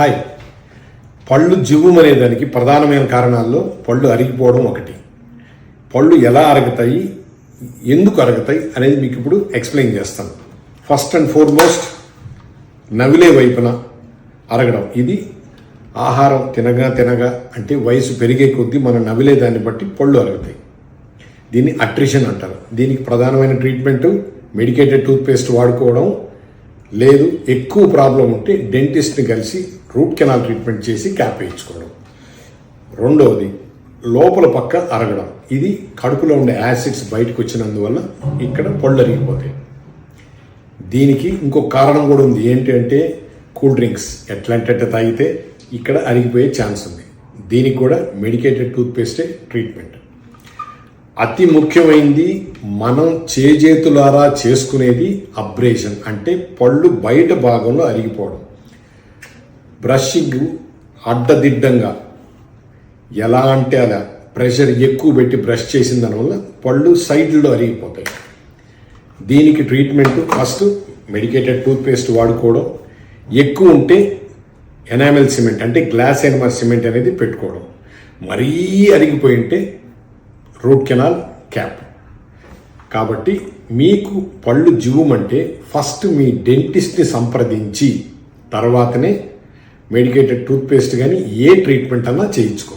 Hi. పళ్ళు జివ్వుమనే అనేదానికి ప్రధానమైన కారణాల్లో పళ్ళు అరిగిపోవడం ఒకటి. పళ్ళు ఎలా అరుగుతాయి ఎందుకు అరుగుతాయి అనేది మీకు ఇప్పుడు ఎక్స్ప్లెయిన్ చేస్తాను. ఫస్ట్ అండ్ ఫోర్మోస్ట్ నవిలే వైపున అరగడం. ఇది ఆహారం తినగా తినగా అంటే వయసు పెరిగే కొద్దీ మనం నవిలే దాన్ని బట్టి పళ్ళు అరుగుతాయి. దీన్ని అట్రిషన్ అంటారు. దీనికి ప్రధానమైన ట్రీట్మెంట్ మెడికేటెడ్ టూత్పేస్ట్ వాడుకోవడం లేదు ఎక్కువ ప్రాబ్లం ఉంటే డెంటిస్ట్ని కలిసి రూట్ కెనాల్ ట్రీట్మెంట్ చేసి క్యాప్ వేయించుకోవడం. రెండవది లోపల పక్క అరగడం. ఇది కడుపులో ఉండే యాసిడ్స్ బయటకు వచ్చినందువల్ల ఇక్కడ పొళ్ళరిగిపోతాయి. దీనికి ఇంకొక కారణం కూడా ఉంది. ఏంటి అంటే కూల్ డ్రింక్స్ ఎట్లాంటి తాగితే ఇక్కడ అరిగిపోయే ఛాన్స్ ఉంది. దీనికి కూడా మెడికేటెడ్ టూత్పేస్టే ట్రీట్మెంట్. అతి ముఖ్యమైనది మనం చేజేతులారా చేసుకునేది అబ్రేషన్ అంటే పళ్ళు బయట భాగంలో అరిగిపోవడం. బ్రషింగ్ అడ్డదిడ్డంగా ఎలా అంటే అలా ప్రెషర్ ఎక్కువ పెట్టి బ్రష్ చేసిన దానివల్ల పళ్ళు సైడ్లో అరిగిపోతాయి. దీనికి ట్రీట్మెంట్ ఫస్ట్ మెడికేటెడ్ టూత్పేస్ట్ వాడుకోవడం. ఎక్కువ ఉంటే ఎనామెల్ సిమెంట్ అంటే గ్లాస్ ఎనమల్ సిమెంట్ అనేది పెట్టుకోవడం. మరీ అరిగిపోయి ఉంటే రూట్ కెనాల్ క్యాప్. కాబట్టి మీకు పళ్ళు జివ్వమంటే ఫస్ట్ మీ డెంటిస్ట్ని సంప్రదించి తర్వాతనే మెడికేటెడ్ టూత్పేస్ట్ కానీ ఏ ట్రీట్మెంట్ అన్నా చేయించుకో